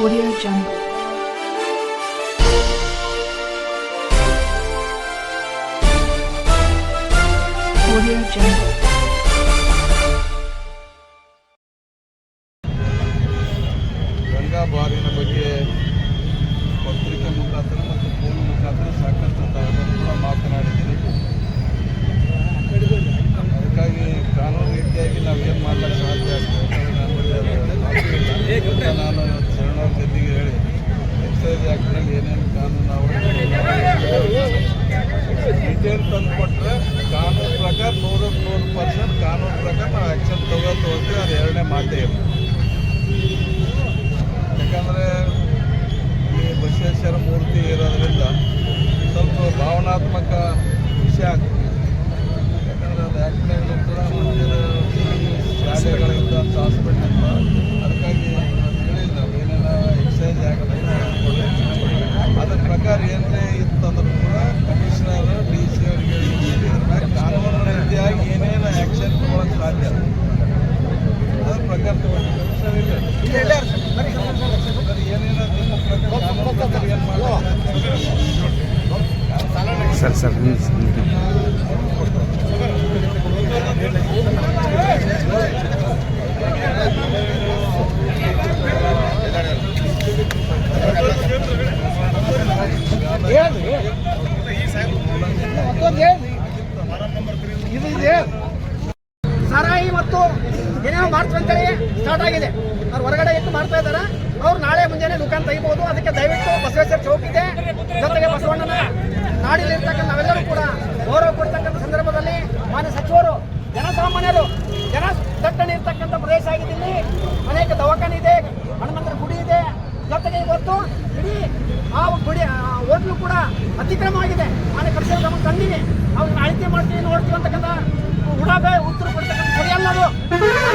Audio Jungle. Audio Jungle. Ganga ಬಾರಿನ ಬಗ್ಗೆ ಪತ್ರಿಕೆ ಮುಖಾಂತರ ಮತ್ತು ಫೋನ್ ಮುಖಾಂತರ ಸಾಕಷ್ಟು ತಾವೆಲ್ಲರೂ ಕೂಡ ಮಾತನಾಡಿದ್ದೀರಿ ಎಕ್ಸೈಸ್ ಆ್ಯಕ್ಟ್ನಲ್ಲಿ ಏನೇನು ಕಾನೂನು ಡಿಟೇಲ್ ತಂದು ಕೊಟ್ಟರೆ ಕಾನೂನು ಪ್ರಕಾರ ನೂರಕ್ಕೆ ನೂರು ಪರ್ಸೆಂಟ್ ಕಾನೂನು ಪ್ರಕಾರ ನಾವು ಆ್ಯಕ್ಷನ್ ತಗೋ ತಗೋತೀವಿ ಅದು ಎರಡನೇ ಮಾತೇ ಇಲ್ಲ ಯಾಕಂದರೆ ಈ ಬಸವೇಶ್ವರ ಮೂರ್ತಿ ಇರೋದ್ರಿಂದ ಸ್ವಲ್ಪ ಭಾವನಾತ್ಮಕ ವಿಷಯ ಆಗ್ತದೆ ಯಾಕಂದರೆ ಅದು ಆ್ಯಕ್ಸಿಡೆಂಟ್ ಕೂಡ ಮುಂದಿನ ಶಾಲೆಗಳಿಂದ ಅಂತ ಹಾಸ್ಪಿಟ್ಲ್ ಅಂತ ಅದಕ್ಕಾಗಿ ಹೇಳಿಲ್ಲ ನಾವು ಏನೆಲ್ಲ ಎಕ್ಸೈಸ್ ಆಗೋದನ್ನ ಅದ್ರ ಪ್ರಕಾರ ಏನೇ ಇತ್ತಂದ್ರೂ ಕೂಡ ಕಮಿಷನರ್ ಡಿ ಸಿ ಅವರಿಗೆ ಇದ್ರ ಮ್ಯಾಲೆ ಕಾನೂನು ರೀತಿಯಾಗಿ ಏನೇನು ಆ್ಯಕ್ಷನ್ ತಗೊಳಕ್ಕೆ ಸಾಧ್ಯ ಅದ್ರ ಪ್ರಕಾರ ತಗೊಂಡು ಏನೇನು ನಿಮ್ಮ ಪ್ರಕಾರ ಕಾನೂನು ಪ್ರಕಾರ ಏನು ಮಾಡಬೇಕು ಸರ್ ಸರ್ ಇದು ಇದೆ. ಸಾರಾಯಿ ಮತ್ತು ಏನೇನೋ ಮಾಡ್ತಾರೆ ಅಂತೇಳಿ ಸ್ಟಾರ್ಟ್ ಆಗಿದೆ. ಅವ್ರು ಹೊರಗಡೆ ಇಟ್ಟು ಮಾಡ್ತಾ ಇದ್ದಾರೆ. ಅವ್ರು ನಾಳೆ ಮುಂಜಾನೆ ದುಕಾನ್ ತೆಗಿಬಹುದು ಅದಕ್ಕೆ ದಯವಿಟ್ಟು ಬಸವೇಶ್ವರ ಚೌಕ್ ಇದೆ. ಜೊತೆಗೆ ಬಸವಣ್ಣನ ನಾಡಿಲಿರ್ತಕ್ಕಂಥ ನಾವೆಲ್ಲರೂ ಕೂಡ ಗೌರವ ಕೊಡ್ತಕ್ಕಂಥ ಸಂದರ್ಭದಲ್ಲಿ ಮಾನ್ಯ ಸಚಿವರು, ಜನಸಾಮಾನ್ಯರು ಜನ ದಟ್ಟಣೆ ಇರ್ತಕ್ಕಂಥ ಪ್ರದೇಶ ಆಗಿದೆ ಇಲ್ಲಿ. ಅನೇಕ ದವಾಖಾನೆ ಇದೆ ಹನುಮಂತರ ಗುಡಿ ಇದೆ. ಜೊತೆಗೆ ಇವತ್ತು ಇಡೀ ಆ ಗುಡಿ ಹೋಟ್ಲು ಕೂಡ ಅತಿಕ್ರಮ ಆಗಿದೆ. ಮಾನ್ಯ ಕಡಿಸಲು ಗಮನ ತಂದೀವಿ ಅವ್ರನ್ನ ಆಯ್ಕೆ ಮಾಡ್ತೀವಿ, ನೋಡ್ತೀವಿ ಅಂತಕ್ಕಂಥ ಉಡಾಬೆ ಉತ್ತರ ಕೊಡ್ತಕ್ಕಂಥ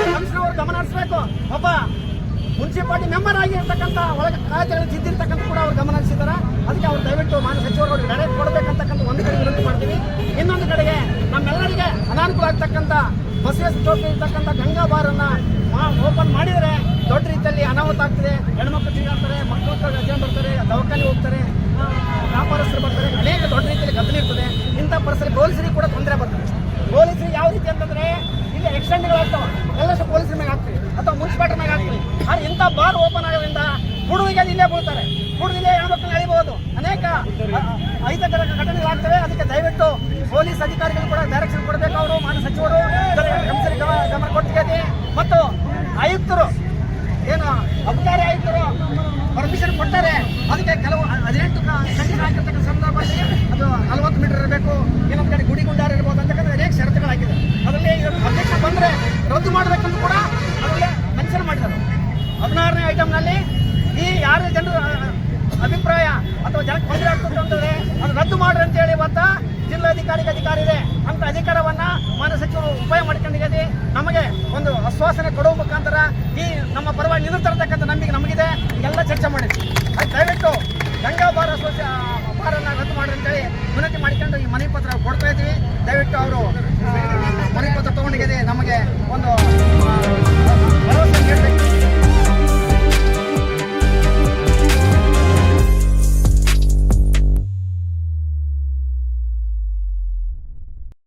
ಕಮಿಷನರ್ ಗಮನ ಹರಿಸಬೇಕು. ಒಬ್ಬ ಮುನ್ಸಿಪಾಲಿಟಿ ಮೆಂಬರ್ ಆಗಿರ್ತಕ್ಕಂಥ ಒಳಗೆ ಕಾರ್ಯದಲ್ಲಿ ಜಿದ್ದಿರ್ತಕ್ಕಂಥ ಕೂಡ ಅವ್ರು ಗಮನ ಹರಿಸಿದ್ದಾರೆ ಅದಕ್ಕೆ ಅವ್ರು ದಯವಿಟ್ಟು ಮಾನ್ಯ ಸಚಿವರು ಅವ್ರಿಗೆ ಡೈರೆಕ್ಟ್ ಕೊಡಬೇಕಂತಕ್ಕಂಥ ಒಂದು ಕಡೆ ವಿನಂತಿ ಮಾಡ್ತೀವಿ. ಇನ್ನೊಂದು ಕಡೆಗೆ ನಮ್ಮೆಲ್ಲರಿಗೆ ಅನಾನುಕೂಲ ಆಗ್ತಕ್ಕಂಥ ಬಸವೇಶ್ವರ ಚೌಕ ಇರ್ತಕ್ಕಂಥ ಗಂಗಾ ಬಾರನ್ನ ಓಪನ್ ಮಾಡಿದರೆ ದೊಡ್ಡ ರೀತಿಯಲ್ಲಿ ಅನಾಹುತ ಆಗ್ತದೆ. ಹೆಣ್ಮಕ್ಳು ತಿರುಗಾಡ್ತಾರೆ ಮಕ್ಕಳು ರಜೆ ಬರ್ತಾರೆ ದವಾಖಾನೆ ಹೋಗ್ತಾರೆ ಆ, ವ್ಯಾಪಾರಸ್ಥರು ಬರ್ತಾರೆ ಅನೇಕ ದೊಡ್ಡ ರೀತಿಯಲ್ಲಿ ಗದ್ದಲ ಇರ್ತದೆ ಇಂಥ ಪರಿಸರ ಪೊಲೀಸರಿಗೆ ಕೂಡ ತೊಂದರೆ ಬರ್ತದೆ ಪೊಲೀಸರಿಗೆ ಯಾವ ರೀತಿ ಅಂತಂದ್ರೆ ಇಲ್ಲಿ ಎಕ್ಸ್ಟೆಂಡ್ಗಳಾಗ್ತಾವ ಎಲ್ಲಷ್ಟು ಪೊಲೀಸರ ಮೇಲೆ ಹಾಕ್ತೀವಿ ಅಥವಾ ಮುನ್ಸಿಪಾಲ್ಟಿ ಮೇಲೆ ಹಾಕ್ತೀವಿ. ಆದ್ರೆ ಇಂಥ ಬಾರ್ ಓಪನ್ ಆಗೋದ್ರಿಂದ ಹುಡುಗಿಗೆ ಇಲ್ಲೇ ಬೀಳ್ತಾರೆ. ಹುಡುಗಿಲೆ ಹೆಣ್ಮಕ್ಳನ್ನ ನಡೀಬಹುದು ಅನೇಕ ಅ- ಘಟನೆಗಳು ಆಗ್ತವೆ. ಅದಕ್ಕೆ ದಯವಿಟ್ಟು ಪೊಲೀಸ್ ಅಧಿಕಾರಿಗಳು ಕೂಡ ಡೈರೆಕ್ಷನ್ ಕೊಡಬೇಕು ಅವರು. ಮಾನ್ಯ ಸಚಿವರು ಗಮನ ಕೊಟ್ಟಿದೆ ಮತ್ತು ಆಯುಕ್ತರು, ಏನು ಅಧಿಕಾರಿ ಆಯುಕ್ತರು ಪರ್ಮಿಷನ್ ಕೊಟ್ಟಾರೆ ಜನಕ್ಕೆ ತೊಂದರೆ ಆಗ್ತದೆ ಅದು ರದ್ದು ಮಾಡ್ರಿ ಅಂತೇಳಿ ಇವತ್ತ ಜಿಲ್ಲಾಧಿಕಾರಿಗೆ ಅಧಿಕಾರ ಇದೆ. ಅಂತ ಅಧಿಕಾರವನ್ನ ಮಾನ್ಯ ಸಚಿವರು ಉಪಾಯ ಮಾಡ್ಕೊಂಡಿದ್ದೀವಿ ನಮಗೆ ಒಂದು ಆಶ್ವಾಸನೆ ಕೊಡುವ ಮುಖಾಂತರ ಈ ನಮ್ಮ ಪರವಾಗಿ ನಿಲ್ಲಿರ್ತಕ್ಕಂಥ ನಂಬಿಕೆ ನಮಗಿದೆ. ಎಲ್ಲ ಚರ್ಚೆ ಮಾಡಿದ್ವಿ ಅದು ದಯವಿಟ್ಟು ಗಂಗಾ ಬಾರ ಸ್ವಚ್ಛ ಬಾರನ್ನ ರದ್ದು ಮಾಡ್ರಿ ಅಂತೇಳಿ ವಿನಂತಿ ಮಾಡಿಕೊಂಡು ಈ ಮನವಿ ಪತ್ರ ಕೊಡ್ತಾ ಇದ್ದೀವಿ. ದಯವಿಟ್ಟು ಅವರು